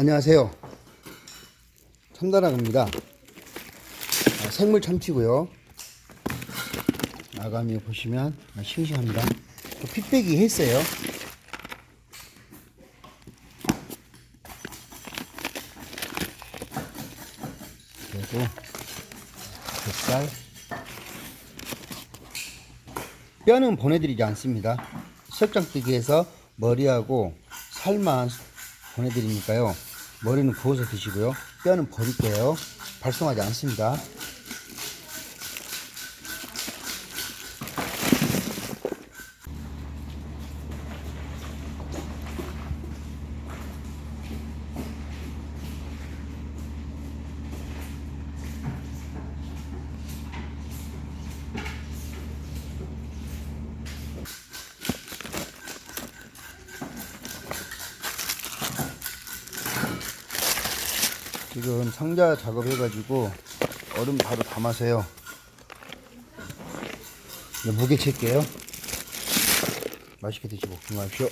안녕하세요. 참다랑입니다. 아, 생물 참치고요. 아가미 보시면 아, 싱싱합니다. 또 핏배기 했어요. 그리고 뱃살 뼈는 보내드리지 않습니다. 설장뜨기해서 머리하고 살만 보내드리니까요. 머리는 구워서 드시고요. 뼈는 버릴게요. 발송하지 않습니다. 지금 상자 작업해가지고 얼음 바로 담아서요. 이제 무게 칠게요. 맛있게 드시고 건강하십시오.